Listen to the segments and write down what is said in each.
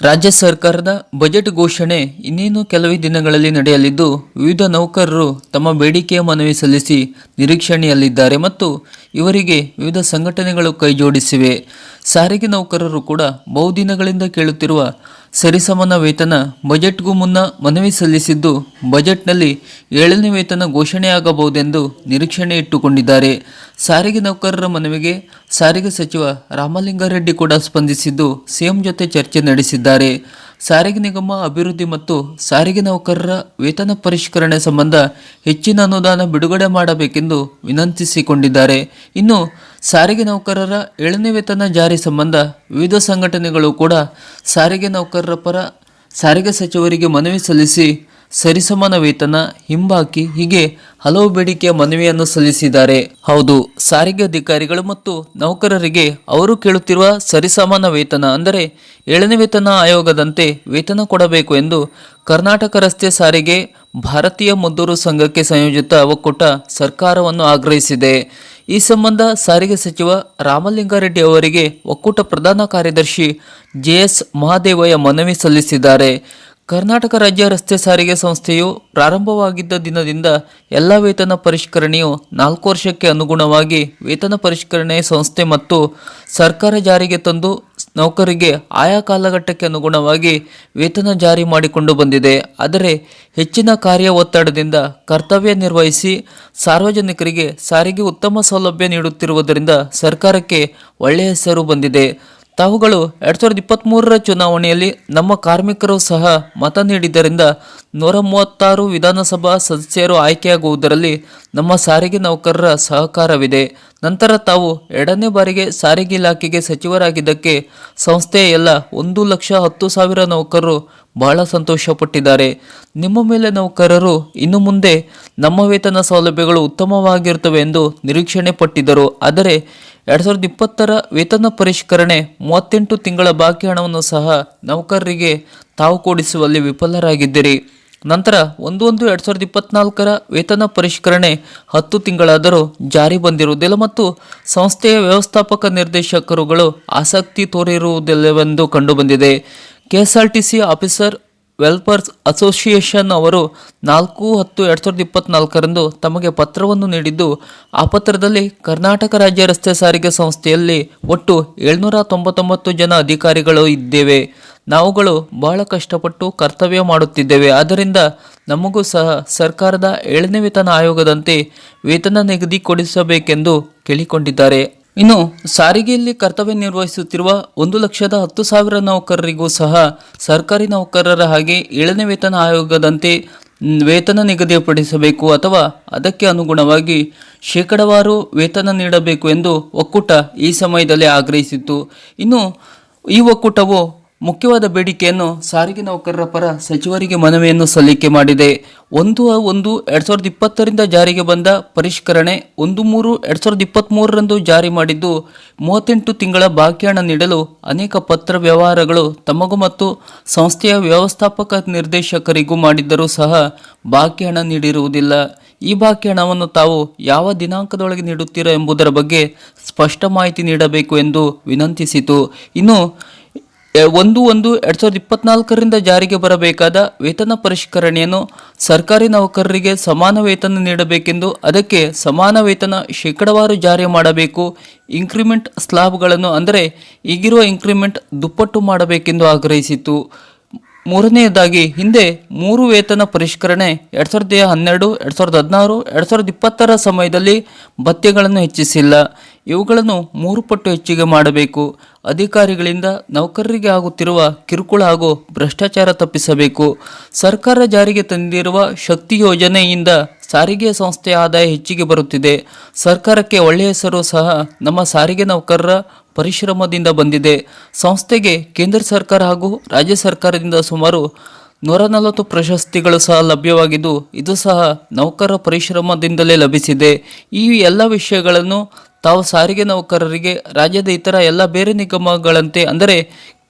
ರಾಜ್ಯ ಸರ್ಕಾರದ ಬಜೆಟ್ ಘೋಷಣೆ ಇನ್ನೇನು ಕೆಲವೇ ದಿನಗಳಲ್ಲಿ ನಡೆಯಲಿದ್ದು, ವಿವಿಧ ನೌಕರರು ತಮ್ಮ ಬೇಡಿಕೆಯ ಮನವಿ ಸಲ್ಲಿಸಿ ನಿರೀಕ್ಷಣೆಯಲ್ಲಿದ್ದಾರೆ ಮತ್ತು ಇವರಿಗೆ ವಿವಿಧ ಸಂಘಟನೆಗಳು ಕೈಜೋಡಿಸಿವೆ. ಸಾರಿಗೆ ನೌಕರರು ಕೂಡ ಬಹುದಿನಗಳಿಂದ ಕೇಳುತ್ತಿರುವ ಸರಿಸಮಾನ ವೇತನ ಬಜೆಟ್ಗೂ ಮುನ್ನ ಮನವಿ ಸಲ್ಲಿಸಿದ್ದು ಬಜೆಟ್ನಲ್ಲಿ ಏಳನೇ ವೇತನ ಘೋಷಣೆಯಾಗಬಹುದೆಂದು ನಿರೀಕ್ಷಣೆ ಇಟ್ಟುಕೊಂಡಿದ್ದಾರೆ. ಸಾರಿಗೆ ನೌಕರರ ಮನವಿಗೆ ಸಾರಿಗೆ ಸಚಿವ ರಾಮಲಿಂಗಾರೆಡ್ಡಿ ಕೂಡ ಸ್ಪಂದಿಸಿದ್ದು ಸಿಎಂ ಜೊತೆ ಚರ್ಚೆ ನಡೆಸಿದ್ದಾರೆ. ಸಾರಿಗೆ ನಿಗಮ ಅಭಿವೃದ್ಧಿ ಮತ್ತು ಸಾರಿಗೆ ನೌಕರರ ವೇತನ ಪರಿಷ್ಕರಣೆ ಸಂಬಂಧ ಹೆಚ್ಚಿನ ಅನುದಾನ ಬಿಡುಗಡೆ ಮಾಡಬೇಕೆಂದು ವಿನಂತಿಸಿಕೊಂಡಿದ್ದಾರೆ. ಇನ್ನು ಸಾರಿಗೆ ನೌಕರರ ಏಳನೇ ವೇತನ ಜಾರಿ ಸಂಬಂಧ ವಿವಿಧ ಸಂಘಟನೆಗಳು ಕೂಡ ಸಾರಿಗೆ ನೌಕರರ ಪರ ಸಾರಿಗೆ ಸಚಿವರಿಗೆ ಮನವಿ ಸಲ್ಲಿಸಿ ಸರಿಸಮಾನ ವೇತನ ಹಿಂಬಾಕಿ ಹೀಗೆ ಹಲವು ಬೇಡಿಕೆಯ ಮನವಿಯನ್ನು ಸಲ್ಲಿಸಿದ್ದಾರೆ. ಹೌದು, ಸಾರಿಗೆ ಅಧಿಕಾರಿಗಳು ಮತ್ತು ನೌಕರರಿಗೆ ಅವರು ಕೇಳುತ್ತಿರುವ ಸರಿಸಮಾನ ವೇತನ ಅಂದರೆ ಏಳನೇ ವೇತನ ಆಯೋಗದಂತೆ ವೇತನ ಕೊಡಬೇಕು ಎಂದು ಕರ್ನಾಟಕ ರಸ್ತೆ ಸಾರಿಗೆ ಭಾರತೀಯ ಮದ್ದೂರು ಸಂಘಕ್ಕೆ ಸಂಯೋಜಿತ ಒಕ್ಕೂಟ ಸರ್ಕಾರವನ್ನು ಆಗ್ರಹಿಸಿದೆ. ಈ ಸಂಬಂಧ ಸಾರಿಗೆ ಸಚಿವ ರಾಮಲಿಂಗಾರೆಡ್ಡಿ ಅವರಿಗೆ ಒಕ್ಕೂಟ ಪ್ರಧಾನ ಕಾರ್ಯದರ್ಶಿ ಜೆಎಸ್ ಮಹಾದೇವಯ್ಯ ಮನವಿ ಸಲ್ಲಿಸಿದ್ದಾರೆ. ಕರ್ನಾಟಕ ರಾಜ್ಯ ರಸ್ತೆ ಸಾರಿಗೆ ಸಂಸ್ಥೆಯು ಪ್ರಾರಂಭವಾಗಿದ್ದ ದಿನದಿಂದ ಎಲ್ಲ ವೇತನ ಪರಿಷ್ಕರಣೆಯು ನಾಲ್ಕು ವರ್ಷಕ್ಕೆ ಅನುಗುಣವಾಗಿ ವೇತನ ಪರಿಷ್ಕರಣೆ ಸಂಸ್ಥೆ ಮತ್ತು ಸರ್ಕಾರ ಜಾರಿಗೆ ತಂದು ನೌಕರಿಗೆ ಆಯಾ ಕಾಲಘಟ್ಟಕ್ಕೆ ಅನುಗುಣವಾಗಿ ವೇತನ ಜಾರಿ ಮಾಡಿಕೊಂಡು ಬಂದಿದೆ. ಆದರೆ ಹೆಚ್ಚಿನ ಕಾರ್ಯ ಒತ್ತಡದಿಂದ ಕರ್ತವ್ಯ ನಿರ್ವಹಿಸಿ ಸಾರ್ವಜನಿಕರಿಗೆ ಸಾರಿಗೆ ಉತ್ತಮ ಸೌಲಭ್ಯ ನೀಡುತ್ತಿರುವುದರಿಂದ ಸರ್ಕಾರಕ್ಕೆ ಒಳ್ಳೆಯ ಹೆಸರು ಬಂದಿದೆ. ತಾವುಗಳು ಎರಡ್ ಸಾವಿರದ ಇಪ್ಪತ್ತ್ಮೂರರ ಚುನಾವಣೆಯಲ್ಲಿ ನಮ್ಮ ಕಾರ್ಮಿಕರು ಸಹ ಮತ ನೀಡಿದ್ದರಿಂದ ನೂರ ಮೂವತ್ತಾರು ವಿಧಾನಸಭಾ ಸದಸ್ಯರು ಆಯ್ಕೆಯಾಗುವುದರಲ್ಲಿ ನಮ್ಮ ಸಾರಿಗೆ ನೌಕರರ ಸಹಕಾರವಿದೆ. ನಂತರ ತಾವು ಎರಡನೇ ಬಾರಿಗೆ ಸಾರಿಗೆ ಇಲಾಖೆಗೆ ಸಚಿವರಾಗಿದ್ದಕ್ಕೆ ಸಂಸ್ಥೆಯ ಎಲ್ಲ ಒಂದು ಲಕ್ಷ ಹತ್ತು ಸಾವಿರ ನೌಕರರು ಬಹಳ ಸಂತೋಷಪಟ್ಟಿದ್ದಾರೆ. ನಿಮ್ಮ ಮೇಲೆ ನೌಕರರು ಇನ್ನು ಮುಂದೆ ನಮ್ಮ ವೇತನ ಸೌಲಭ್ಯಗಳು ಉತ್ತಮವಾಗಿರುತ್ತವೆ ಎಂದು ನಿರೀಕ್ಷಣೆ ಪಟ್ಟಿದ್ದರು. ಆದರೆ ಎರಡು ಸಾವಿರದ ಇಪ್ಪತ್ತರ ವೇತನ ಪರಿಷ್ಕರಣೆ ಮೂವತ್ತೆಂಟು ತಿಂಗಳ ಬಾಕಿ ಹಣವನ್ನು ಸಹ ನೌಕರರಿಗೆ ತಾವು ಕೊಡಿಸುವಲ್ಲಿ ವಿಫಲರಾಗಿದ್ದಿರಿ. ನಂತರ ಒಂದು ಒಂದು ಎರಡ್ ಸಾವಿರದ ಇಪ್ಪತ್ನಾಲ್ಕರ ವೇತನ ಪರಿಷ್ಕರಣೆ ಹತ್ತು ತಿಂಗಳಾದರೂ ಜಾರಿ ಬಂದಿರುವುದಿಲ್ಲ ಮತ್ತು ಸಂಸ್ಥೆಯ ವ್ಯವಸ್ಥಾಪಕ ನಿರ್ದೇಶಕರುಗಳು ಆಸಕ್ತಿ ತೋರಿರುವುದಿಲ್ಲವೆಂದು ಕಂಡುಬಂದಿದೆ. ಕೆಎಸ್ಆರ್ಟಿಸಿ ಆಫೀಸರ್ ವೆಲ್ಫರ್ಸ್ ಅಸೋಸಿಯೇಷನ್ ಅವರು ನಾಲ್ಕು ಹತ್ತು ಎರಡು ಸಾವಿರದ ಇಪ್ಪತ್ನಾಲ್ಕರಂದು ತಮಗೆ ಪತ್ರವನ್ನು ನೀಡಿದ್ದು, ಆ ಪತ್ರದಲ್ಲಿ ಕರ್ನಾಟಕ ರಾಜ್ಯ ರಸ್ತೆ ಸಾರಿಗೆ ಸಂಸ್ಥೆಯಲ್ಲಿ ಒಟ್ಟು ಏಳ್ನೂರ ತೊಂಬತ್ತೊಂಬತ್ತು ಜನ ಅಧಿಕಾರಿಗಳು ಇದ್ದೇವೆ. ನಾವುಗಳು ಬಹಳ ಕಷ್ಟಪಟ್ಟು ಕರ್ತವ್ಯ ಮಾಡುತ್ತಿದ್ದೇವೆ. ಆದ್ದರಿಂದ ನಮಗೂ ಸಹ ಸರ್ಕಾರದ ಏಳನೇ ವೇತನ ಆಯೋಗದಂತೆ ವೇತನ ನಿಗದಿ ಕೊಡಿಸಬೇಕೆಂದು ಕೇಳಿಕೊಂಡಿದ್ದಾರೆ. ಇನ್ನು ಸಾರಿಗೆಯಲ್ಲಿ ಕರ್ತವ್ಯ ನಿರ್ವಹಿಸುತ್ತಿರುವ ಒಂದು ಲಕ್ಷದ ಹತ್ತು ಸಾವಿರ ನೌಕರರಿಗೂ ಸಹ ಸರ್ಕಾರಿ ನೌಕರರ ಹಾಗೆ ಏಳನೇ ವೇತನ ಆಯೋಗದಂತೆ ವೇತನ ನಿಗದಿಪಡಿಸಬೇಕು ಅಥವಾ ಅದಕ್ಕೆ ಅನುಗುಣವಾಗಿ ಶೇಕಡವಾರು ವೇತನ ನೀಡಬೇಕು ಎಂದು ಒಕ್ಕೂಟ ಈ ಸಮಯದಲ್ಲಿ ಆಗ್ರಹಿಸಿತ್ತು. ಇನ್ನು ಈ ಒಕ್ಕೂಟವು ಮುಖ್ಯವಾದ ಬೇಡಿಕೆಯನ್ನು ಸಾರಿಗೆ ನೌಕರರ ಪರ ಸಚಿವರಿಗೆ ಮನವಿಯನ್ನು ಸಲ್ಲಿಕೆ ಮಾಡಿದೆ. ಒಂದು ಒಂದು ಎರಡ್ ಸಾವಿರದ ಇಪ್ಪತ್ತರಿಂದ ಜಾರಿಗೆ ಬಂದ ಪರಿಷ್ಕರಣೆ ಒಂದು ಮೂರು ಎರಡ್ ಸಾವಿರದ ಇಪ್ಪತ್ತ್ಮೂರರಂದು ಜಾರಿ ಮಾಡಿದ್ದು ಮೂವತ್ತೆಂಟು ತಿಂಗಳ ಬಾಕಿ ಹಣ ನೀಡಲು ಅನೇಕ ಪತ್ರ ವ್ಯವಹಾರಗಳು ತಮಗೂ ಮತ್ತು ಸಂಸ್ಥೆಯ ವ್ಯವಸ್ಥಾಪಕ ನಿರ್ದೇಶಕರಿಗೂ ಮಾಡಿದ್ದರೂ ಸಹ ಬಾಕಿ ಹಣ ನೀಡಿರುವುದಿಲ್ಲ. ಈ ಬಾಕಿ ಹಣವನ್ನು ತಾವು ಯಾವ ದಿನಾಂಕದೊಳಗೆ ನೀಡುತ್ತೀರಾ ಎಂಬುದರ ಬಗ್ಗೆ ಸ್ಪಷ್ಟ ಮಾಹಿತಿ ನೀಡಬೇಕು ಎಂದು ವಿನಂತಿಸಿತು. ಇನ್ನು ಒಂದು ಒಂದು ಎರಡ್ ಸಾವಿರದ ಇಪ್ಪತ್ನಾಲ್ಕರಿಂದ ಜಾರಿಗೆ ಬರಬೇಕಾದ ವೇತನ ಪರಿಷ್ಕರಣೆಯನ್ನು ಸರ್ಕಾರಿ ನೌಕರರಿಗೆ ಸಮಾನ ವೇತನ ನೀಡಬೇಕೆಂದು ಅದಕ್ಕೆ ಸಮಾನ ವೇತನ ಶೇಕಡವಾರು ಜಾರಿ ಮಾಡಬೇಕು. ಇಂಕ್ರಿಮೆಂಟ್ ಸ್ಲಾಬ್ಗಳನ್ನು ಅಂದರೆ ಈಗಿರುವ ಇಂಕ್ರಿಮೆಂಟ್ ದುಪ್ಪಟ್ಟು ಮಾಡಬೇಕೆಂದು ಆಗ್ರಹಿಸಿತು ಮೂರನೆಯದಾಗಿ ಹಿಂದೆ ಮೂರು ವೇತನ ಪರಿಷ್ಕರಣೆ ಎರಡ್ ಸಾವಿರದ ಹನ್ನೆರಡು, ಎರಡ್ ಸಾವಿರದ ಹದಿನಾರು, ಎರಡ್ ಸಾವಿರದ ಇಪ್ಪತ್ತರ ಸಮಯದಲ್ಲಿ ಭತ್ಯೆಗಳನ್ನು ಹೆಚ್ಚಿಸಿಲ್ಲ. ಇವುಗಳನ್ನು ಮೂರು ಪಟ್ಟು ಹೆಚ್ಚಿಗೆ ಮಾಡಬೇಕು. ಅಧಿಕಾರಿಗಳಿಂದ ನೌಕರರಿಗೆ ಆಗುತ್ತಿರುವ ಕಿರುಕುಳ ಹಾಗೂ ಭ್ರಷ್ಟಾಚಾರ ತಪ್ಪಿಸಬೇಕು. ಸರ್ಕಾರ ಜಾರಿಗೆ ತಂದಿರುವ ಶಕ್ತಿ ಯೋಜನೆಯಿಂದ ಸಾರಿಗೆ ಸಂಸ್ಥೆಯ ಆದಾಯ ಹೆಚ್ಚಿಗೆ ಬರುತ್ತಿದೆ. ಸರ್ಕಾರಕ್ಕೆ ಒಳ್ಳೆಯ ಹೆಸರು ಸಹ ನಮ್ಮ ಸಾರಿಗೆ ನೌಕರರ ಪರಿಶ್ರಮದಿಂದ ಬಂದಿದೆ. ಸಂಸ್ಥೆಗೆ ಕೇಂದ್ರ ಸರ್ಕಾರ ಹಾಗೂ ರಾಜ್ಯ ಸರ್ಕಾರದಿಂದ ಸುಮಾರು ನೂರ ನಲವತ್ತು ಪ್ರಶಸ್ತಿಗಳು ಸಹ ಲಭ್ಯವಾಗಿದ್ದು, ಇದು ಸಹ ನೌಕರರ ಪರಿಶ್ರಮದಿಂದಲೇ ಲಭಿಸಿದೆ. ಈ ಎಲ್ಲ ವಿಷಯಗಳನ್ನು ತಾವು ಸಾರಿಗೆ ನೌಕರರಿಗೆ ರಾಜ್ಯದ ಇತರ ಎಲ್ಲ ಬೇರೆ ನಿಗಮಗಳಂತೆ, ಅಂದರೆ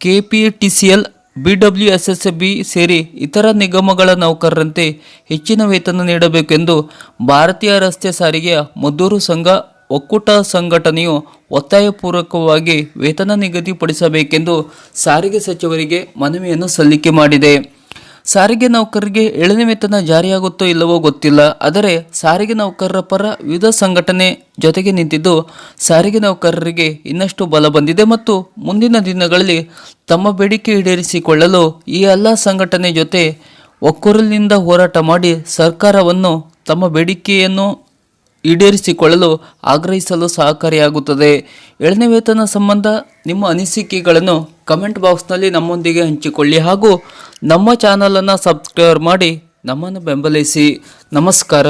K P T C L B W S S B ಸೇರಿ ಇತರ ನಿಗಮಗಳ ನೌಕರರಂತೆ ಹೆಚ್ಚಿನ ವೇತನ ನೀಡಬೇಕೆಂದು ಭಾರತೀಯ ರಸ್ತೆ ಸಾರಿಗೆಯ ಮದ್ದೂರು ಸಂಘ, ಒಕ್ಕೂಟ ಸಂಘಟನೆಯು ಒತ್ತಾಯಪೂರ್ವಕವಾಗಿ ವೇತನ ನಿಗದಿಪಡಿಸಬೇಕೆಂದು ಸಾರಿಗೆ ಸಚಿವರಿಗೆ ಮನವಿಯನ್ನು ಸಲ್ಲಿಕೆ ಮಾಡಿದೆ. ಸಾರಿಗೆ ನೌಕರರಿಗೆ ಏಳನೇ ವೇತನ ಜಾರಿಯಾಗುತ್ತೋ ಇಲ್ಲವೋ ಗೊತ್ತಿಲ್ಲ, ಆದರೆ ಸಾರಿಗೆ ನೌಕರರ ಪರ ವಿವಿಧ ಸಂಘಟನೆ ಜೊತೆಗೆ ನಿಂತಿದ್ದು ಸಾರಿಗೆ ನೌಕರರಿಗೆ ಇನ್ನಷ್ಟು ಬಲ ಬಂದಿದೆ ಮತ್ತು ಮುಂದಿನ ದಿನಗಳಲ್ಲಿ ತಮ್ಮ ಬೇಡಿಕೆ ಈಡೇರಿಸಿಕೊಳ್ಳಲು ಈ ಎಲ್ಲ ಸಂಘಟನೆ ಜೊತೆ ಒಕ್ಕೂರಲಿನಿಂದ ಹೋರಾಟ ಮಾಡಿ ಸರ್ಕಾರವನ್ನು ತಮ್ಮ ಬೇಡಿಕೆಯನ್ನು ಈಡೇರಿಸಿಕೊಳ್ಳಲು ಆಗ್ರಹಿಸಲು ಸಹಕಾರಿಯಾಗುತ್ತದೆ. ಏಳನೇ ವೇತನ ಸಂಬಂಧ ನಿಮ್ಮ ಅನಿಸಿಕೆಗಳನ್ನು ಕಮೆಂಟ್ ಬಾಕ್ಸ್ನಲ್ಲಿ ನಮ್ಮೊಂದಿಗೆ ಹಂಚಿಕೊಳ್ಳಿ ಹಾಗೂ ನಮ್ಮ ಚಾನಲನ್ನು ಸಬ್ಸ್ಕ್ರೈಬ್ ಮಾಡಿ ನಮ್ಮನ್ನು ಬೆಂಬಲಿಸಿ. ನಮಸ್ಕಾರ.